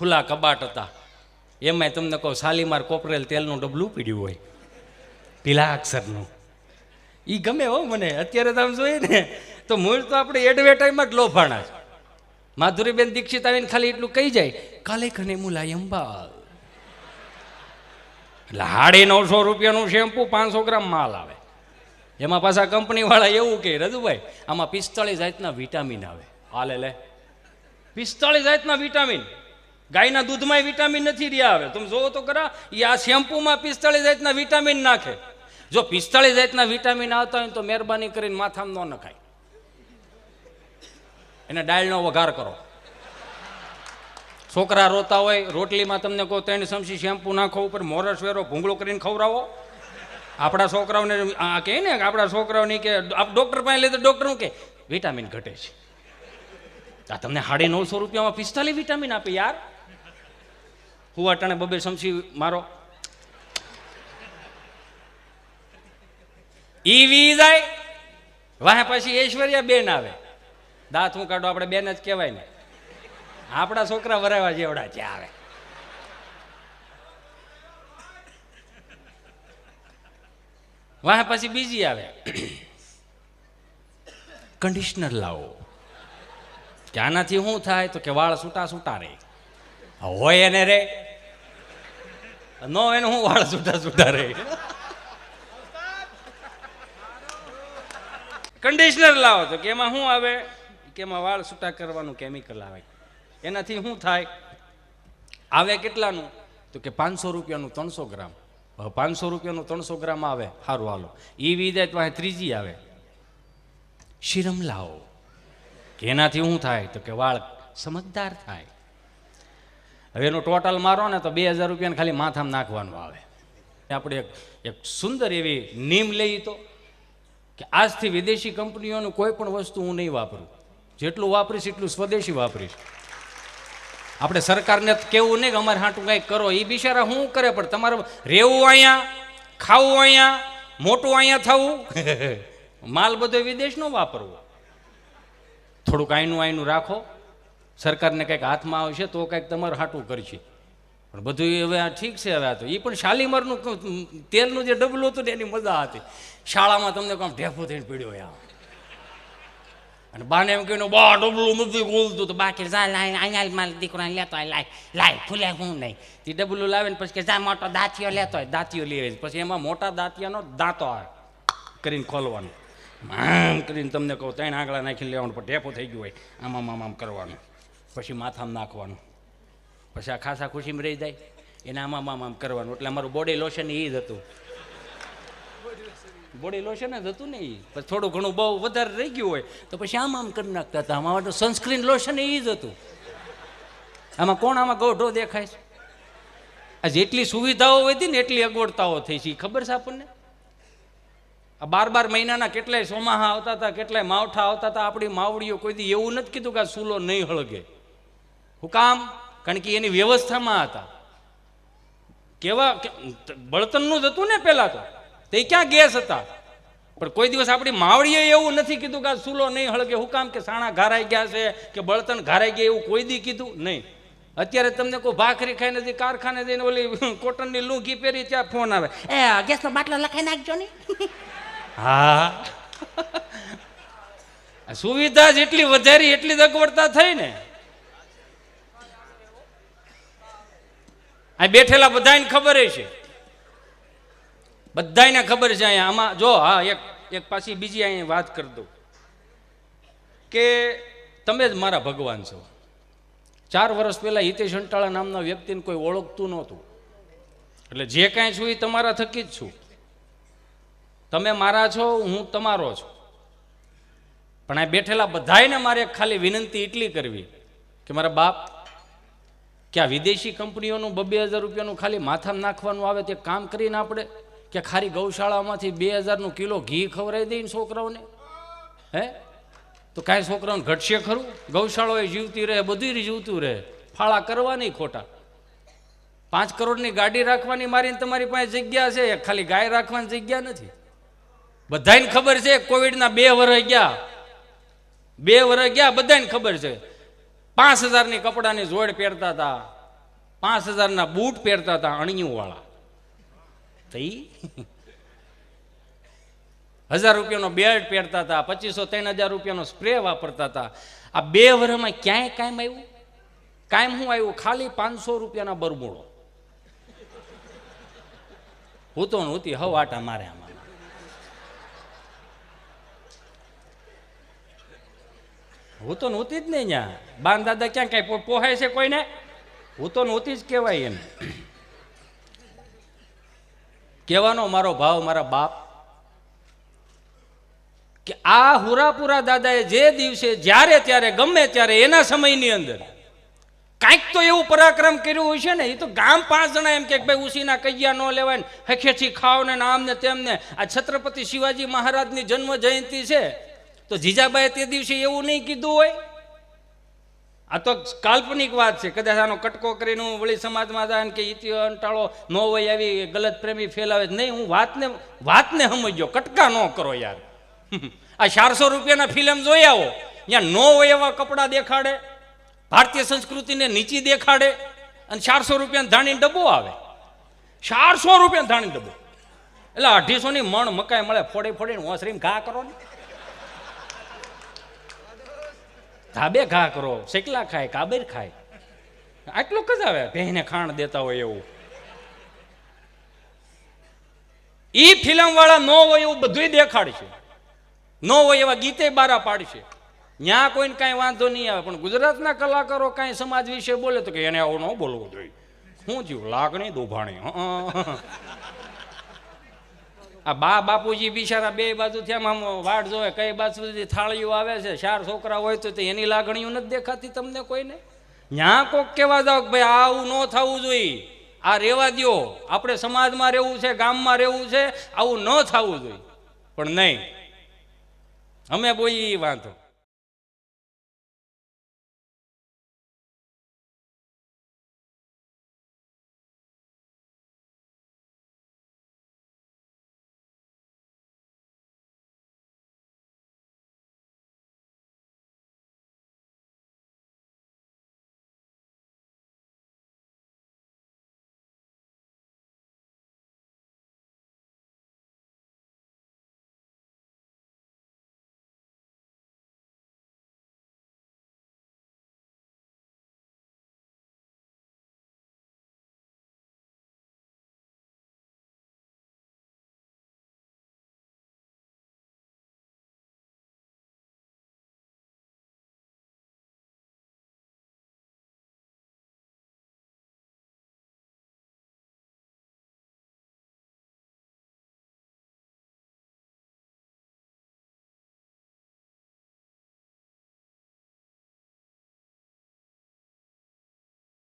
ખુલ્લા કબાટ હતા. એમાંય તમને કહો શાલીમાર કોપરેલ તેલનું ડબલું પીડ્યું હોય. પીલા અક્ષરનું. એ ગમે હો મને, અત્યારે તમે જોઈએ ને, તો મૂળ તો આપણે એડવર્ટાઈઝમાં જ લોભાણા માધુરીબેન દીક્ષિત આવીને ખાલી એટલું કહી જાય, કાલે કને મુલાયમ બાલ એટલે હાડી નવસો રૂપિયાનું શેમ્પુ પાંચસો ગ્રામ માલ આવે. એમાં પાછા કંપનીવાળા એવું કહે, રજુભાઈ, આમાં પિસ્તાળીસ જાતના વિટામિન આવે. હાલે લે. પિસ્તાળીસ જાતના વિટામિન. ગાયના દૂધમાં વિટામિન નથી રહ્યા આવે તમે જોવો તો ખરા એ આ શેમ્પૂમાં પિસ્તાળીસ જાતના વિટામિન નાખે. જો પિસ્તાળીસ જાતના વિટામિન આવતા હોય તો મહેરબાની કરીને માથામાં ન નખાય. એને ડાયલનો વઘાર કરો. છોકરા રોતા હોય, રોટલીમાં તમને કહો ત્રણ ચમચી શેમ્પુ નાખો ઉપર, મોરસ વેરો, ભૂંગળો કરીને ખવડાવો. આપણા છોકરાઓને, આ કહે ને, આપણા છોકરાઓને કે ડૉક્ટર પાસે લે તો ડૉક્ટર કે વિટામિન ઘટે છે. આ તમને સાડી નવસો રૂપિયામાં પિસ્તાલીસ વિટામિન આપે યાર. હું અટાણે બબે સમસી મારો. ઈ વી જાય. વાહે પછી ઐશ્વર્યા બેન આવે. દાંત હું કાઢો, આપણે બેન જ કહેવાય ને. આપણા છોકરા વરાવા જેવડા જે આવે. વાહે પછી બીજી આવે. કન્ડિશનર લાવો. કે આનાથી શું થાય તો કે વાળ છૂટા છૂટા રહે. હોય એને રે. નો એનું હું વાળ છૂટા છૂટા રહે કન્ડિશનર લાવો તો કે એમાં શું આવે? કે એમાં વાળ છૂટા કરવાનું કેમિકલ આવે. એનાથી શું થાય? આવે કેટલાનું? તો કે પાંચસો રૂપિયાનું ત્રણસો ગ્રામ. પાંચસો રૂપિયાનું ત્રણસો ગ્રામ આવે. સારું હાલો. એ વિદાય પાસે ત્રીજી આવે. શિરમ લાવો. કે એનાથી શું થાય? તો કે વાળ સમજદાર થાય. હવે એનું ટોટલ મારો ને તો બે હજાર રૂપિયાને ખાલી માથામાં નાખવાનું આવે. આપણે એક એક સુંદર એવી નીમ લઈ તો કે આજથી વિદેશી કંપનીઓનું કોઈ પણ વસ્તુ હું નહીં વાપરું. જેટલું વાપરીશ એટલું સ્વદેશી વાપરીશ. આપણે સરકારને કેવું નહીં કે અમારે હાટું કંઈક કરો. એ બિચારા શું કરે? પણ તમારે રહેવું અહીંયા, ખાવું અહીંયા, મોટું અહીંયા થવું? માલ બધો વિદેશનો વાપરવો. થોડુંક આઈનું આઈનું રાખો. સરકારને કંઈક હાથમાં આવશે તો કંઈક તમારે હાટું કરશે. પણ બધું હવે આ ઠીક છે હવે આ તો. એ પણ શાલીમારનું તેલનું જે ડબલું હતું ને એની મજા હતી. શાળામાં તમને કામ ઢેફો થઈને પીડ્યો આમ અને બાને એમ કહીને બા, ડબલું નથી ખોલતું. તો બાકી જા લાય અહીંયા માલ દીકરાને લેતો હોય લાય લાય ફૂલે હું નહીં. તે ડબલું લાવે ને પછી કે જા, મોટો દાંતિયો લેતો હોય, દાંતિયો લઈ આવે પછી એમાં મોટા દાંતિયાનો દાંતો આવે કરીને ખોલવાનો. આમ કરીને તમને કહું, ત્રણ આંગળા નાખીને લેવાનું, પણ ઢેફો થઈ ગયું હોય. આમ આમ આમ કરવાનું. પછી માથામાં નાખવાનું. પછી આ ખાસા ખુશીમાં રહી જાય. એને આમ આમ આમ કરવાનું. એટલે અમારું બોડી લોશન એ જ હતું. બોડી લોશન જ હતું ને એ પછી થોડું ઘણું બહુ વધારે રહી ગયું હોય, તો પછી આમ આમ કરી નાખતા હતા. આમાં તો સનસ્ક્રીન લોશન એ જ હતું. આમાં કોણ આમાં ગોઢો દેખાય છે? આ જેટલી સુવિધાઓ હતી ને એટલી અગવડતાઓ થઈ છે. ખબર છે આપણને? આ બાર બાર મહિનાના કેટલાય સોમાહા આવતા હતા, કેટલાય માવઠા આવતા હતા. આપણી માવડીઓ કોઈ દી એવું નથી કીધું કે આ સૂલો નહીં હળગે. હું કામ કારણ કે એની વ્યવસ્થામાં હતા. કેવા બળતણનું જ હતું ને પહેલાં તો. તે ક્યાં ગેસ હતા? પણ કોઈ દિવસ આપણી માવડીએ એવું નથી કીધું કે આ સૂલો નહીં હળગે હું કામ કે સાણા ઘારાઈ ગયા છે કે બળતણ ઘારાઈ ગયા એવું કોઈ દી કીધું નહીં. અત્યારે તમને કોઈ ભાખરી ખાઈ નથી કારખાને જઈને ઓલી કોટનની લૂંઘી પહેરી ત્યાં ફોન આવે. એ ગેસનો બાટલો લખાઈ નાખજો ને. હા. સુવિધા જેટલી વધારી એટલી જ અગવડતા થઈ ને. આ બેઠેલા બધાને ખબર છે. બધાને ખબર છે અહીંયા. આમાં જો, હા, એક એક પાછી બીજી અહીંયા વાત કરી દઉં. કે તમે જ મારા ભગવાન છો. ચાર વર્ષ પહેલાં હિતેશ અંટાળા નામના વ્યક્તિને કોઈ ઓળખતું નહોતું. એટલે જે કાંઈ છું એ તમારા થકી જ છું. તમે મારા છો, હું તમારો છું. પણ આ બેઠેલા બધાયને મારે ખાલી વિનંતી એટલી કરવી કે મારા બાપ કે આ વિદેશી કંપનીઓનું બબે હજાર રૂપિયાનું ખાલી માથામાં નાખવાનું આવે તે કામ કરીને આપણે કે ખાલી ગૌશાળામાંથી બે હજારનું કિલો ઘી ખવડાવી દઈને છોકરાઓને? હે? તો કાંઈ છોકરાઓને ઘટશે ખરું? ગૌશાળાઓ જીવતી રહે બધું જીવતું રહે. ફાળા કરવા નહીં ખોટા. પાંચ કરોડની ગાડી રાખવાની મારીને તમારી પાસે જગ્યા છે ખાલી ગાય રાખવાની જગ્યા નથી. બધાને ખબર છે, કોવિડના બે વર્ષ ગયા. બે વર્ષ ગયા બધાને ખબર છે. પાંચ હજારની કપડાની જોડ પહેરતા હતા. પાંચ હજારના બૂટ પહેરતા હતા અણિયુંવાળા. હજાર રૂપિયાનો બેલ્ટ પહેરતા હતા, પચીસો ત્રણ હજાર રૂપિયાનો સ્પ્રે વાપરતા હતા. આ બે વર્ષમાં ક્યાંય કાયમ આવ્યું? કાયમ હું આવ્યું? ખાલી પાંચસો રૂપિયાના બરબોડો હું તો નહોતી, હવ આટા મારે આમાં હું તો નહોતી જ નહીં ત્યાં બાન દાદા ક્યાં કાંઈ પોહાય છે કોઈને? હું તો નહોતી જ કહેવાય એને કહેવાનો મારો ભાવ, મારા બાપ, કે આ હુરાપુરા દાદાએ જે દિવસે, જ્યારે ત્યારે, ગમે ત્યારે, એના સમયની અંદર કાંઈક તો એવું પરાક્રમ કર્યું હોય છે ને, એ તો ગામ પાંચ જણા એમ કે ભાઈ ઉસીના કૈયા ન લેવાય ને, હખેથી ખાવ ને આમ ને તેમને. આ છત્રપતિ શિવાજી મહારાજની જન્મ જયંતિ છે. તો જીજાબાએ તે દિવસે એવું નહીં કીધું હોય? આ તો કાલ્પનિક વાત છે. કદાચ આનો કટકો કરીને હું વળી સમાજમાં જાય કે ઇતિયો અંટાળો, ન હોય આવી ગલત પ્રેમી ફેલાવે નહીં. હું વાતને વાતને સમજ્યો. કટકા ન કરો યાર. આ ચારસો રૂપિયાના ફિલ્મ જોઈ આવો. ત્યાં ન હોય એવા કપડાં દેખાડે. ભારતીય સંસ્કૃતિને નીચી દેખાડે અને ચારસો રૂપિયાનો ધાણી ડબ્બો આવે. ચારસો રૂપિયા ધાણી ડબ્બો. એટલે અઢીસોની મણ મકાઈ મળે, ફોડી ફોડીને ઓસરીને ઘા કરો ને. ધાબે ઘા કરો, શેકલા ખાય, કાબેર ખાય. આટલું આવે? ભેને ખાણ દેતા હોય એવું. ઈ ફિલ્મ વાળા નો હોય એવું બધુંય દેખાડશે. નો હોય એવા ગીતે બારા પાડશે. ત્યાં કોઈને કાંઈ વાંધો નહીં આવે, પણ ગુજરાતના કલાકારો કાંઈ સમાજ વિશે બોલે તો કે એને આવું ન બોલવું જોઈએ. શું થયું, લાગણી દુભાણી હં. આ બા બાપુજી બિચારા બે બાજુ થયા આમ વાડ જોવે, કઈ બાજુ સુધી થાળીઓ આવે છે, ચાર છોકરા હોય તો એની લાગણીઓ નથી દેખાતી તમને કોઈને? ત્યાં કોક કહેવા જાઓ કે ભાઈ આવું ન થવું જોઈએ. આ રહેવા દો આપણે સમાજમાં રહેવું છે, ગામમાં રહેવું છે, આવું ન થવું જોઈએ. પણ નહીં. અમે બોલી વાંધો.